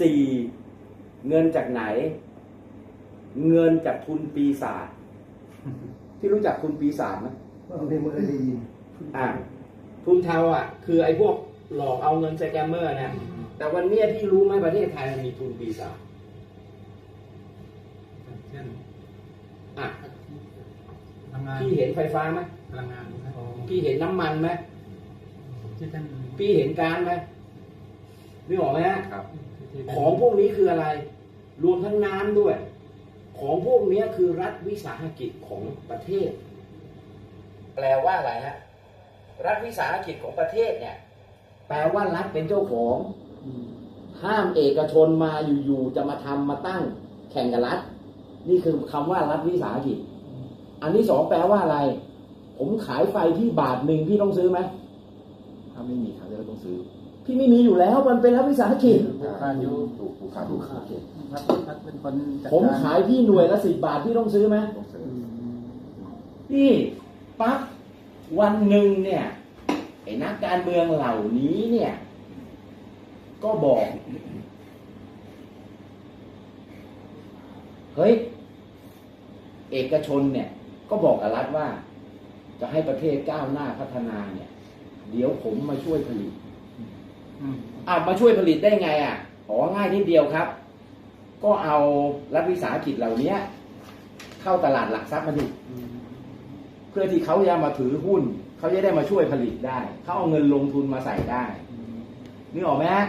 สี่เงินจากไหน เงินจากทุนปีศาจที่รู้จักทุนปีศาจไหมบางทีมันได้ยินอ่าทุนเทาอะ คือไอ้พวกหลอกเอาเงินสแกมเมอร์เนี่ยแต่วันเนี้ยพี่รู้ไหมประเทศไทยมันมีทุนปีศาจเช่นอะทำงานพี่เห็นไฟฟ้าไหมพลังงานนะพี่เห็นน้ำมันไหมที่ท่านพี่เห็นก๊าซไหมนึกออกไหมฮะ ครับที่ท่าน ของพวกนี้คืออะไร รวมทั้งน้ำด้วย ของพวกนี้คือรัฐวิสาหกิจของประเทศ แปลว่าอะไรฮะรัฐวิสาหกิจของประเทศเนี่ย แปลว่ารัฐเป็นเจ้าของห้ามเอกชนมาอยู่ๆจะมาทำมาตั้งแข่งกับรัฐ นี่คือคำว่ารัฐวิสาหกิจ อันที่สองแปลว่าอะไร ผมขายไฟที่บาทหนึ่งพี่ต้องซื้อไหมถ้าไม่มีครับเราต้องซื้อ พี่ไม่มีอยู่แล้วมันเป็นรัฐวิสาหกิจผูกขาดอยู่ถูกผูกขาดถูกขาดรัฐรัฐเป็นคนจัดผมการขายพี่หน่วยละสิบบาทพี่ต้องซื้อไหมต้องซื้อพี่ปั๊บวันหนึ่งเนี่ยไอ้นักการเมืองเหล่านี้เนี่ย ก็บอก เฮ้ย เอกชนเนี่ย ก็บอกกับรัฐว่า จะให้ประเทศก้าวหน้าพัฒนาเนี่ย เดี๋ยวผมมาช่วยผลิต อืมอะมาช่วยผลิตได้ไงอะอ๋อง่ายนิดเดียวครับ ก็เอารัฐวิสาหกิจเหล่านี้เข้าตลาดหลักทรัพย์มาดิอืมเพื่อที่เขาจะมาถือหุ้น เขาจะได้มาช่วยผลิตได้ เขาเอาเงินลงทุนมาใส่ได้อืมนึกออกไหมฮะ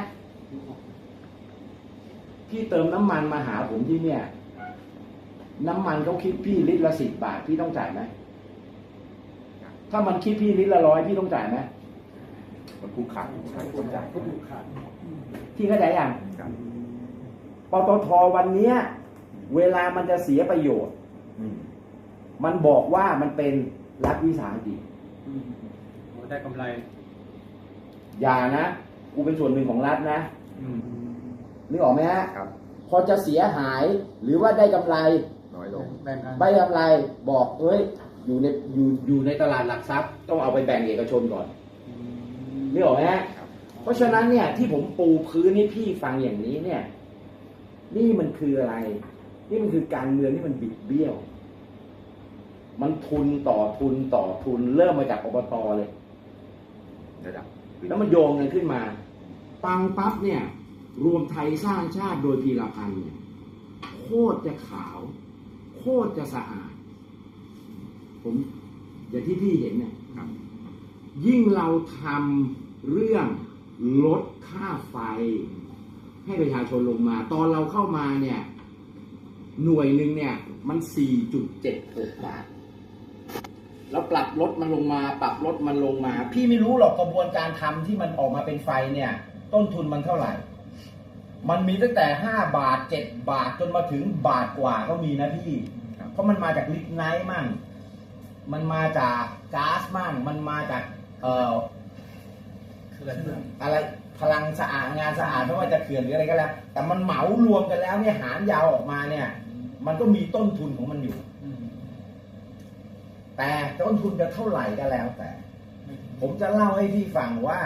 พี่เติมน้ำมันมาหาผมที่เนี่ย น้ำมันเขาคิดพี่ลิตรละสิบบาทพี่ต้องจ่ายไหมถ้ามันคิดพี่ลิตรละร้อยพี่ต้องจ่ายไหม มันผูกขาดผูกขาดคนจ่ายก็ผูกขาดพี่เข้าใจยังครับปตทวันเนี้ย เวลามันจะเสียประโยชน์อืมมันบอกว่ามันเป็นรัฐวิสาหกิจอืมโอ้ได้กำไร อย่านะ กูเป็นส่วนหนึ่งของรัฐนะอืมนึกออกไหมฮะครับพอจะเสียหายหรือว่าได้กำไรน้อยลงแบ่งกันได้กำไรบอกเอ้ยอยู่ในอยู่อยู่ในตลาดหลักทรัพย์ ต้องเอาไปแบ่งเอกชนก่อนอืม นึกออกไหมฮะครับเพราะฉะนั้นเนี่ยที่ผมปูพื้นให้พี่ฟังอย่างนี้เนี่ย นี่มันคืออะไร นี่มันคือการเมืองที่มันบิดเบี้ยว มันทุนต่อทุนต่อทุนเริ่มมาจากอบตเลยระดับแล้วมันโยงกันขึ้นมาปังปั๊บเนี่ย รวมไทยสร้างชาติโดยพีรพันธ์เนี่ยโคตรจะขาว โคตรจะสะอาด ผม อย่างที่พี่เห็นเนี่ยครับยิ่งเราทำ เรื่องลดค่าไฟ ให้ประชาชนลงมา ตอนเราเข้ามาเนี่ย หน่วยหนึ่งเนี่ย มัน 4.76 บาท แล้วปรับลดมันลงมา ปรับลดมันลงมา พี่ไม่รู้หรอกกระบวนการทำที่มันออกมาเป็นไฟเนี่ย ต้นทุนมันเท่าไหร่ มันมีตั้งแต่ 5 บาท 7 บาทจนมาถึงบาทกว่าก็มีนะพี่ เพราะมันมาจากลิกไนท์มั่งมันมาจากก๊าซมั่งมันมาจากเอ่อ เขื่อนอะไรพลังสะอาดงานสะอาดไม่ว่าจะเขื่อนหรืออะไรก็แล้ว แต่มันเหมารวมกันแล้วเนี่ยหารยาวออกมาเนี่ย มันก็มีต้นทุนของมันอยู่อืมแต่ต้นทุนจะเท่าไหร่ก็แล้วแต่ ผมจะเล่าให้พี่ฟังว่า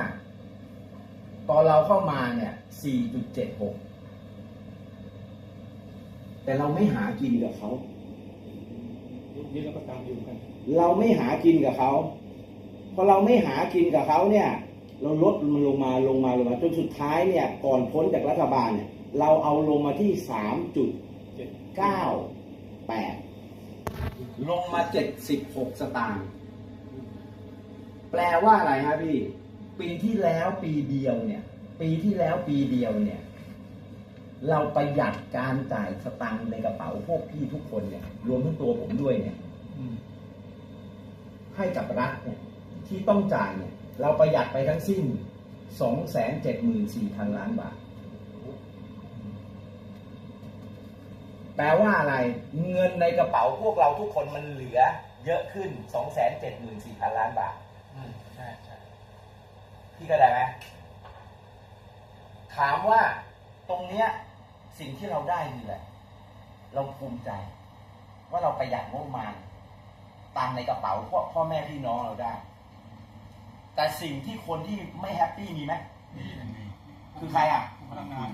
ตอนเราเข้ามาเนี่ย 4.76 แต่เราไม่หากินกับเขายุคนี้เราก็ตามอยู่กัน เราไม่หากินกับเขาพอเราไม่หากินกับเขาเนี่ย เราลดมันลงมาลงมาลงมาจนสุดท้ายเนี่ยก่อนพ้นจากรัฐบาลเนี่ยเราเอาลงมาที่สามจุดเจ็ดเก้าแปดลงมาเจ็ดสิบหกสตางค์แปลว่าอะไรฮะพี่ ปีที่แล้วปีเดียวเนี่ย ปีที่แล้วปีเดียวเนี่ย เราประหยัดการจ่ายสตังค์ในกระเป๋าพวกพี่ทุกคนเนี่ย รวมทั้งตัวผมด้วยเนี่ยอืมให้กับรัฐเนี่ยที่ต้องจ่ายเนี่ย เราประหยัดไปทั้งสิ้น 2 7 4 0 0 0 ล้านบาท แปลว่าอะไร เงินในกระเป๋าพวกเราทุกคนมันเหลือเยอะขึ้น 2 7 4 0 0 0 ล้านบาทอืมใช่ใช่พี่ก็ได้ไหมถามว่าตรงเนี้ยสิ่งที่เราได้คืออะไรเราภูมิใจ ว่าเราประหยัดงบประมาณตังค์ในกระเป๋าพ่อพ่อแม่พี่น้องเราได้ แต่สิ่งที่คนที่ไม่แฮปปี้มีไหมนี่ยังไงคือใครอะพลังงาน